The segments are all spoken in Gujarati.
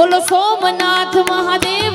બોલો સોમનાથ મહાદેવ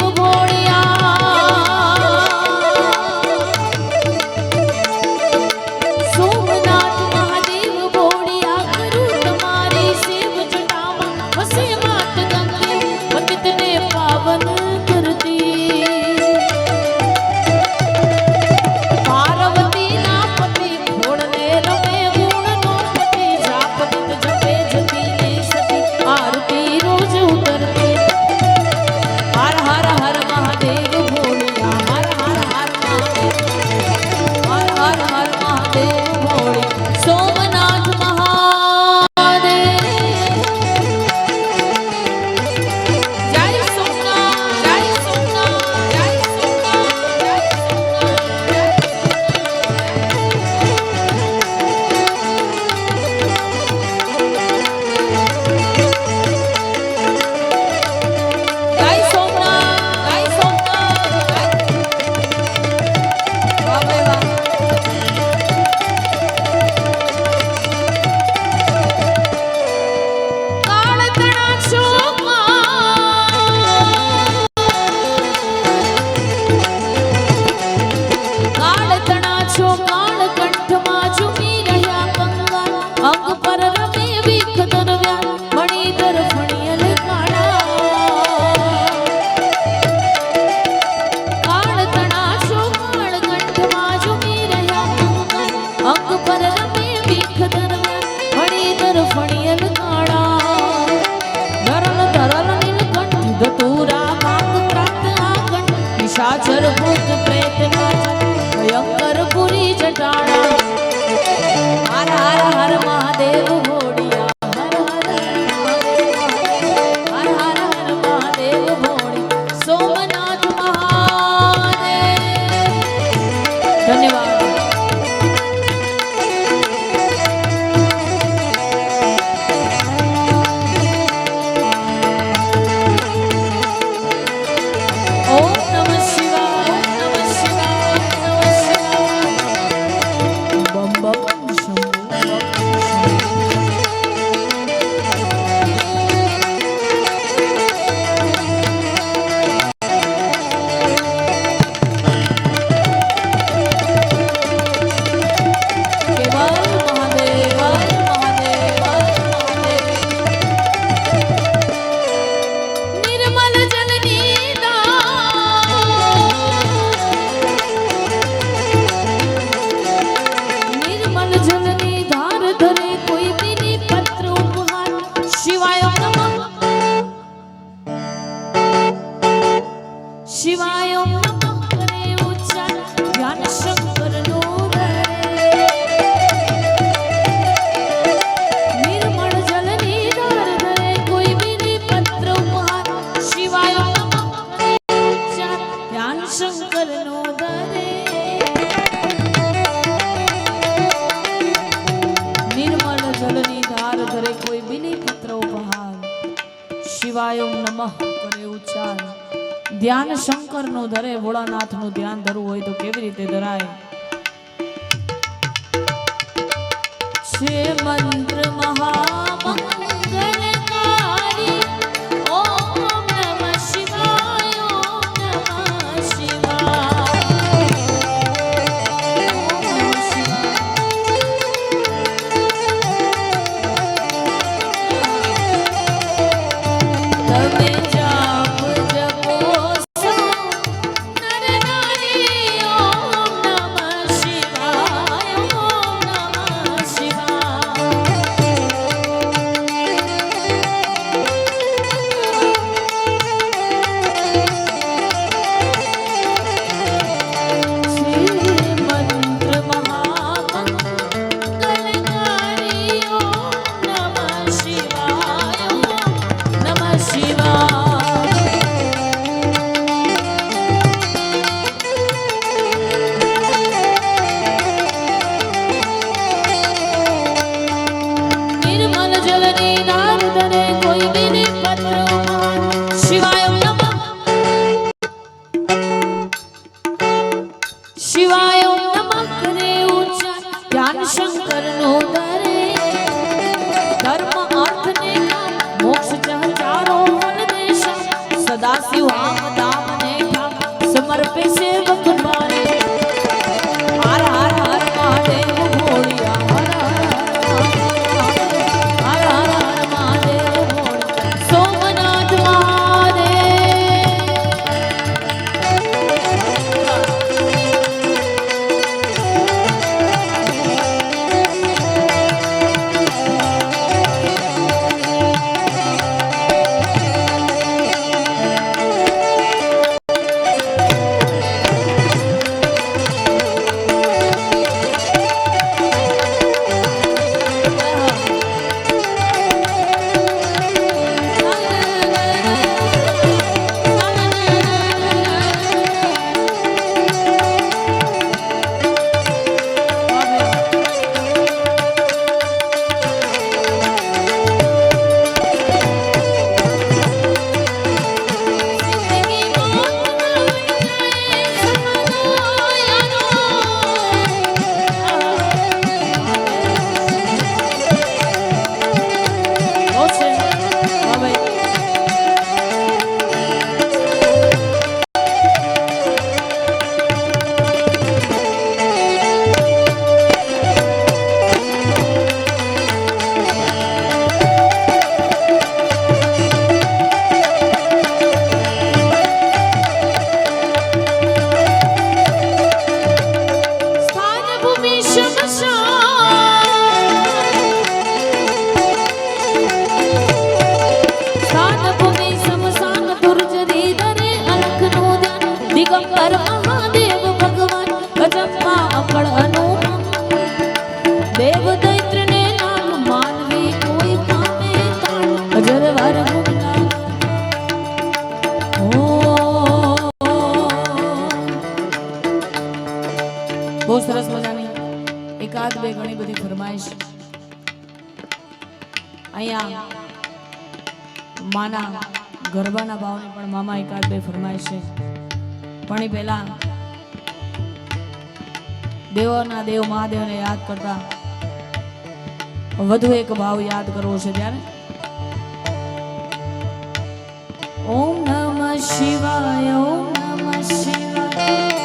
છે મંત્ર મહામંગલકારી ઘણી પહેલા દેવોના દેવ મહાદેવને યાદ કરતા વધુ એક ભાવ યાદ કરવો છે ત્યારે ઓમ નમઃ શિવાય, ઓમ નમઃ શિવાય.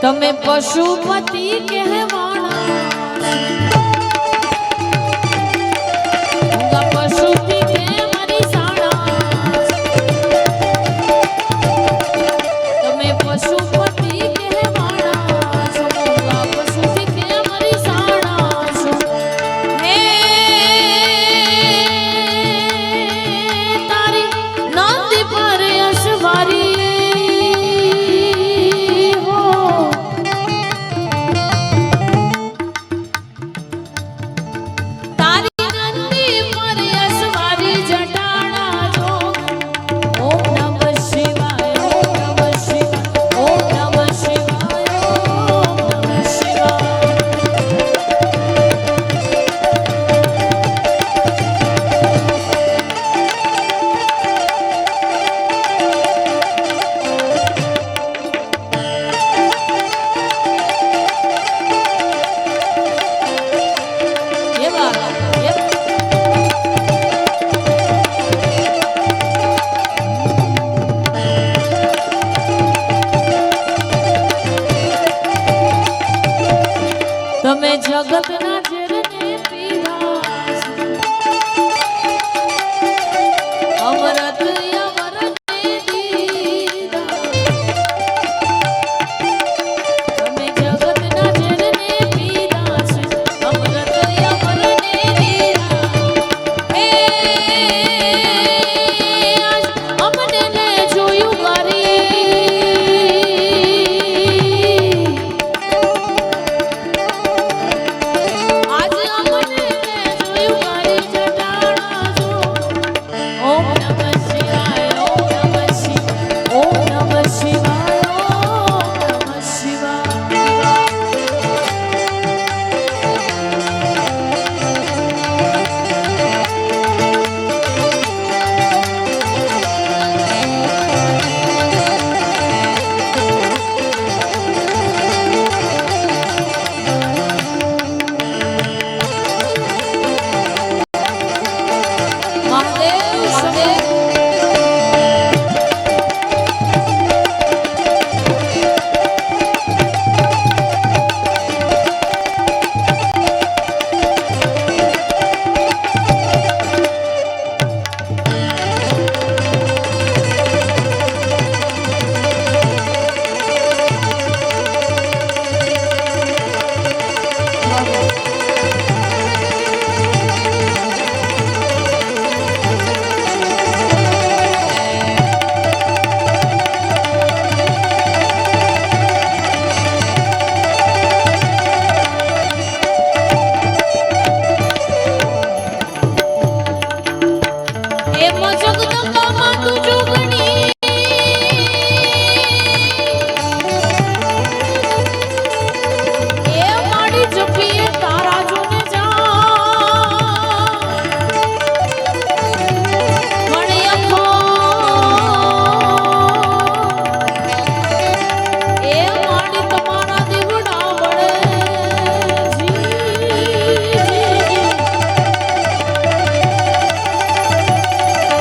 તમે પશુપતિ કહેવા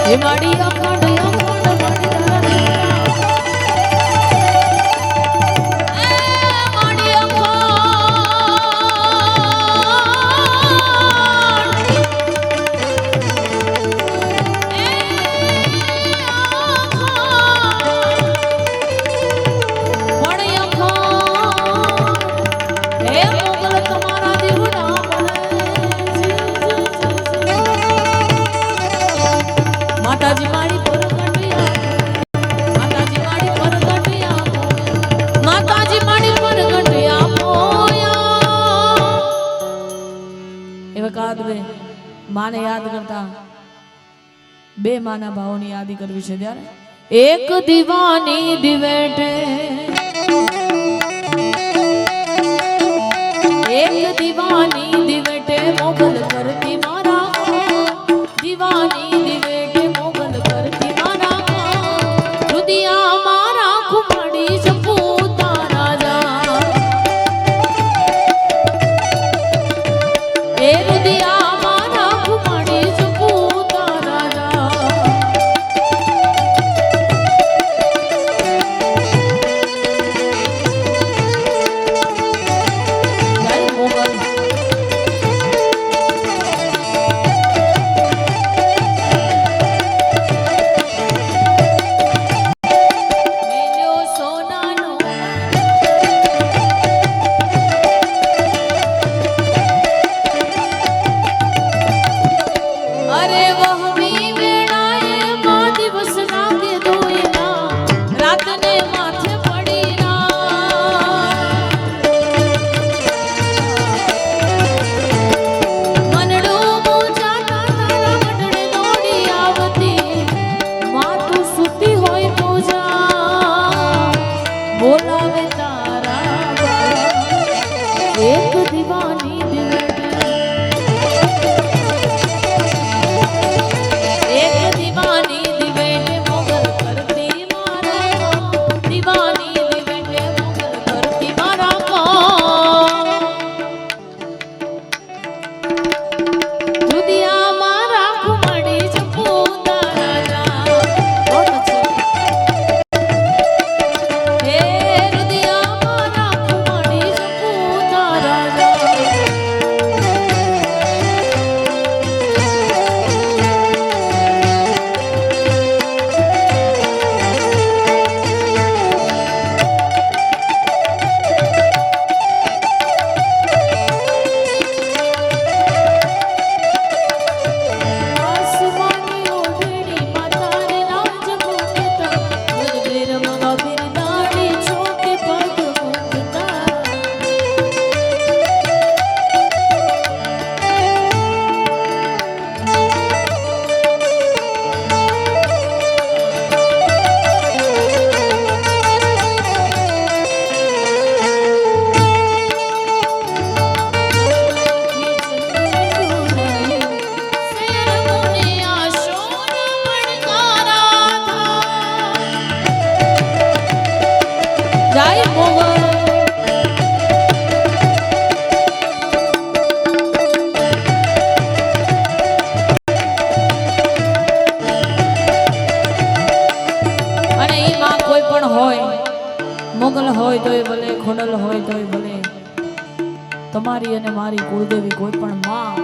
એ એવા કાદવે માને યાદ કરતા બે માના ભાવોની યાદી કરવી છે ત્યારે. એક દીવાની દિવેટે, એક દીવાની દિવેટે મોગલ કરતી મારા. દીવાની દિવેટે બોલાવે મોગલ હોય તોય ભલે, ખોડલ હોય તોય ભલે, તમારી અને મારી કુળદેવી કોઈ પણ માં,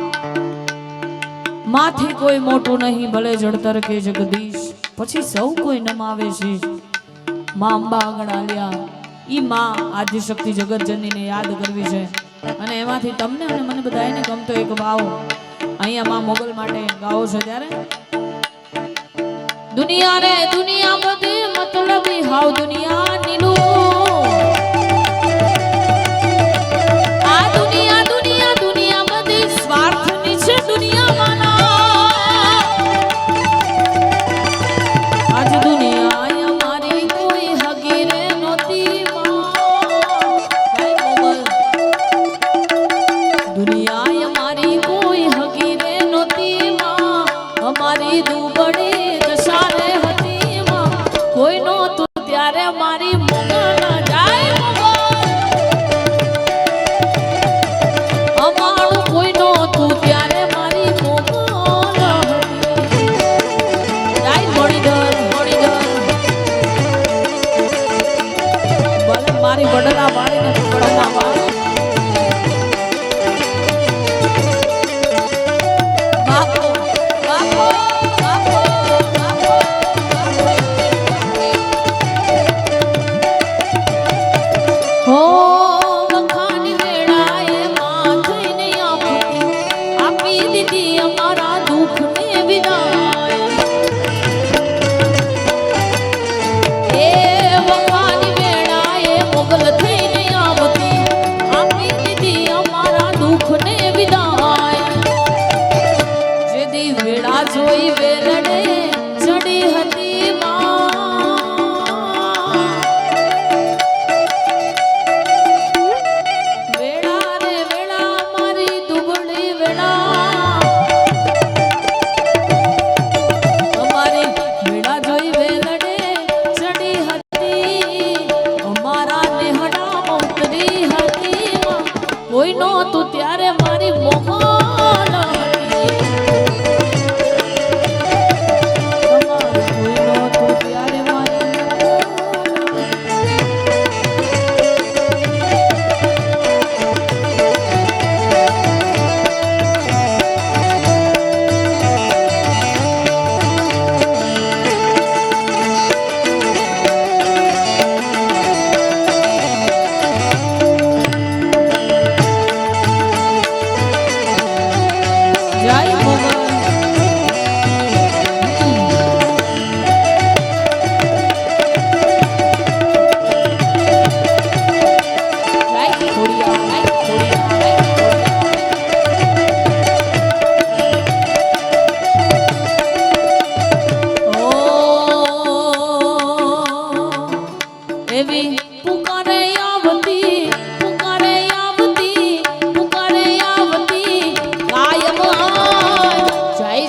માથી કોઈ મોટું નહીં, ભલે જળતર કે જગદીશ. પછી સૌ કોઈ નમાવે છે. માં અંબા આગળ આલ્યા. ઈ માં આદિશક્તિ જગતજનનીને યાદ કરવી છે. અને એમાંથી તમને અને મને બધાને ગમતો એક ભાવ અહીંયા માં મોગલ માટે ગાવો છો ત્યારે? દુનિયા રે દુનિયા બધી મતલબી હાવ દુનિયા. આ જોઈ વેલડે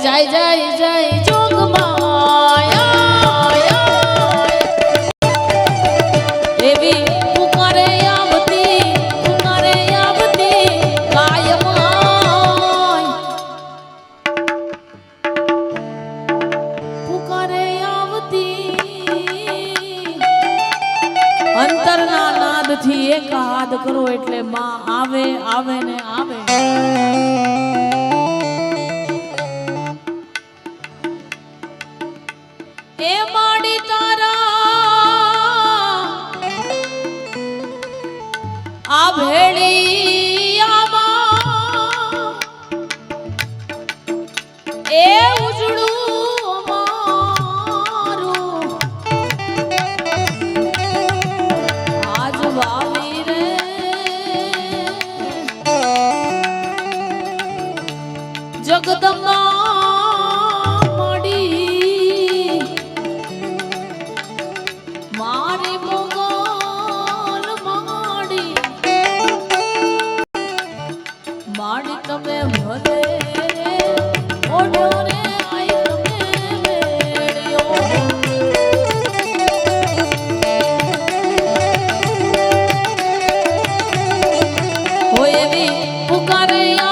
যাই যাই যাই। উপকারে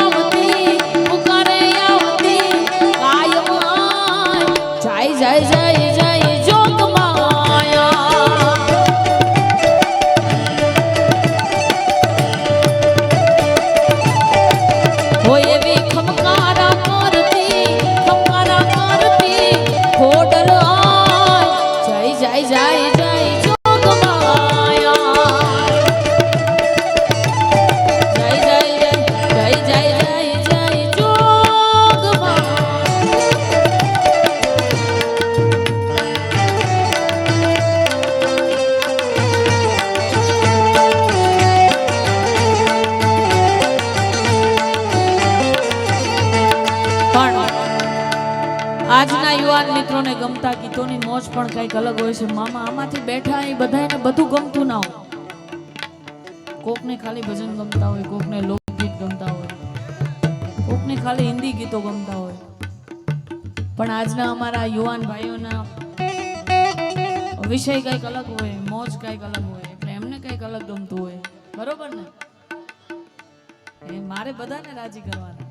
યુવાન મિત્રોને ગમતા ગીતોની મોજ પણ કંઈક અલગ હોય છે. મામા આમાંથી બેઠા એ બધાને બધું ગમતું ના હોય. કોકને ખાલી ભજન ગમતા હોય, કોકને લોકગીત ગમતા હોય, કોકને ખાલી હિન્દી ગીતો ગમતા હોય. પણ આજના અમારા યુવાન ભાઈઓના વિષય કંઈક અલગ હોય, મોજ કંઈક અલગ હોય એટલે એમને કંઈક અલગ ગમતું હોય. બરોબર ને? એ મારે બધાને રાજી કરવાના.